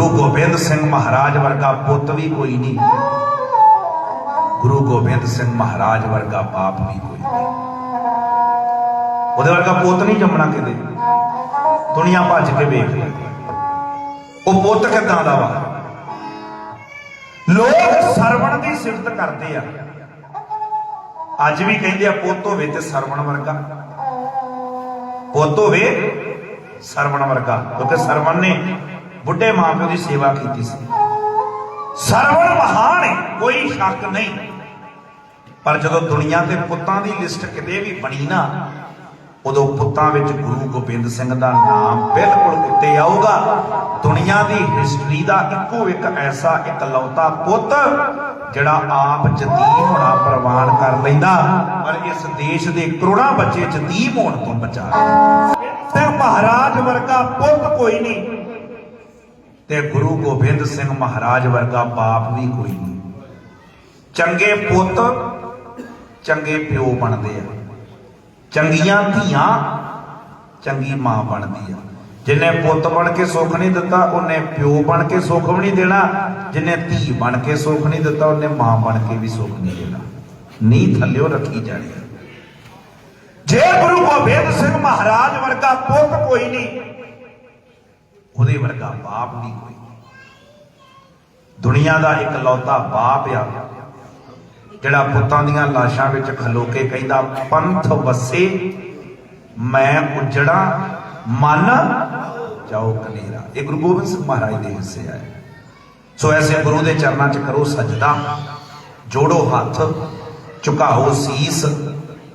ਗੁਰੂ ਗੋਬਿੰਦ ਸਿੰਘ ਮਹਾਰਾਜ ਵਰਗਾ ਪੁੱਤ ਵੀ ਕੋਈ ਨਹੀਂ। ਗੁਰੂ ਗੋਬਿੰਦ ਸਿੰਘ ਮਹਾਰਾਜ ਵਰਗਾ ਬਾਪ ਵੀ ਕੋਈ ਨਹੀਂ। ਉਹਦੇ ਵਰਗਾ ਪੁੱਤ ਨਹੀਂ ਜੰਮਣਾ ਕਿਤੇ। ਦੁਨੀਆ ਭੱਜ ਕੇ ਵੇਖ ਲੈ। ਉਹ ਪੁੱਤ ਕਿਦਾਂ ਦਾ ਵਾ? ਲੋਕ ਸਰਵਣ ਦੀ ਸਿਫਤ ਕਰਦੇ ਆ। ਅੱਜ ਵੀ ਕਹਿੰਦੇ ਆ, ਪੁੱਤ ਹੋਵੇ ਤੇ ਸਰਵਣ ਵਰਗਾ। ਪੁੱਤ ਹੋਵੇ ਸਰਵਣ ਵਰਗਾ, ਕਿਉਂਕਿ ਸਰਵਣ ਨੇ ਬੁੱਢੇ ਮਾਂ ਪਿਓ ਦੀ ਸੇਵਾ ਕੀਤੀ ਸੀ। ਸਰਵਣ ਮਹਾਨ ਕੋਈ ਸ਼ੱਕ ਨਹੀਂ। ਪਰ ਜਦੋਂ ਦੁਨੀਆ ਤੇ ਪੁੱਤਾਂ ਦੀ ਲਿਸਟ ਕਿਤੇ ਵੀ ਬਣੀ ਨਾ, ਉਦੋਂ ਪੁੱਤਾਂ ਵਿੱਚ ਗੁਰੂ ਗੋਬਿੰਦ ਸਿੰਘ ਦਾ ਨਾਮ ਬਿਲਕੁਲ ਉੱਤੇ ਆਊਗਾ। ਦੁਨੀਆ ਦੀ ਹਿਸਟਰੀ ਦਾ ਇੱਕੋ ਇੱਕ ਐਸਾ ਇਕਲੌਤਾ ਪੁੱਤ, ਜਿਹੜਾ ਆਪ ਜਤੀਮ ਹੋਣਾ ਪ੍ਰਵਾਨ ਕਰ ਲੈਂਦਾ, ਪਰ ਇਸ ਦੇਸ਼ ਦੇ ਕਰੋੜਾਂ ਬੱਚੇ ਯਤੀਮ ਹੋਣ ਤੋਂ ਬਚਾ ਤੇ ਮਹਾਰਾਜ ਵਰਗਾ ਪੁੱਤ ਕੋਈ ਨਹੀਂ। ਤੇ ਗੁਰੂ ਗੋਬਿੰਦ ਸਿੰਘ ਮਹਾਰਾਜ ਵਰਗਾ ਬਾਪ ਵੀ ਕੋਈ ਨਹੀਂ। ਚੰਗੇ ਪੁੱਤ, ਚੰਗੇ ਪਿਓ ਬਣਦੇ ਆ। ਚੰਗੀਆਂ ਧੀਆਂ, ਚੰਗੀ ਮਾਂ ਬਣਦੀ ਆ। ਜਿਨੇ ਪੁੱਤ ਬਣ ਕੇ ਸੁੱਖ ਨਹੀਂ ਦਿੱਤਾ, ਉਹਨੇ ਪਿਓ ਬਣ ਕੇ ਸੁੱਖ ਵੀ ਨਹੀਂ ਦੇਣਾ। ਜਿਨੇ ਧੀ ਬਣ ਕੇ ਸੁੱਖ ਨਹੀਂ ਦਿੱਤਾ, ਉਹਨੇ ਮਾਂ ਬਣ ਕੇ ਵੀ ਸੁੱਖ ਨਹੀਂ ਦੇਣਾ। ਨੀ ਥੱਲਿਓ ਰੱਖੀ ਜਾਣੀ ਜੇ ਗੁਰੂ ਗੋਬਿੰਦ ਸਿੰਘ ਮਹਾਰਾਜ ਵਰਗਾ ਪੁੱਤ ਕੋਈ ਨਹੀਂ ਉਹਦੇ ਵਰਗਾ ਬਾਪ ਵੀ ਕੋਈ। ਨਹੀਂ ਦੁਨੀਆ ਦਾ ਇਕਲੌਤਾ ਬਾਪ ਆ, ਜਿਹੜਾ ਪੁੱਤਾਂ ਦੀਆਂ ਲਾਸ਼ਾਂ ਵਿੱਚ ਖਲੋ ਕੇ ਕਹਿੰਦਾ, ਪੰਥ ਵਸੇ, ਮੈਂ ਉਜੜਾ, ਮਨ ਜਾਓ ਕਨੇਰਾ। ਇਹ ਗੁਰੂ ਗੋਬਿੰਦ ਸਿੰਘ ਮਹਾਰਾਜ ਦੇ ਹਿੱਸੇ ਆਏ ਸੋ ਐਸੇ ਗੁਰੂ ਦੇ ਚਰਨਾਂ 'ਚ ਕਰੋ ਸਜਦਾ, ਜੋੜੋ ਹੱਥ, ਝੁਕਾਓ ਸੀਸ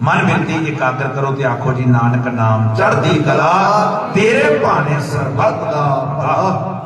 ਮਨ ਬਿਰਤੀ ਇਕਾਗਰ ਕਰੋ ਤੇ ਆਖੋ ਜੀ, ਨਾਨਕ ਨਾਮ ਚੜ੍ਹਦੀ ਕਲਾ, ਤੇਰੇ ਭਾਣੇ ਸਰਬੱਤ ਦਾ ਭਲਾ।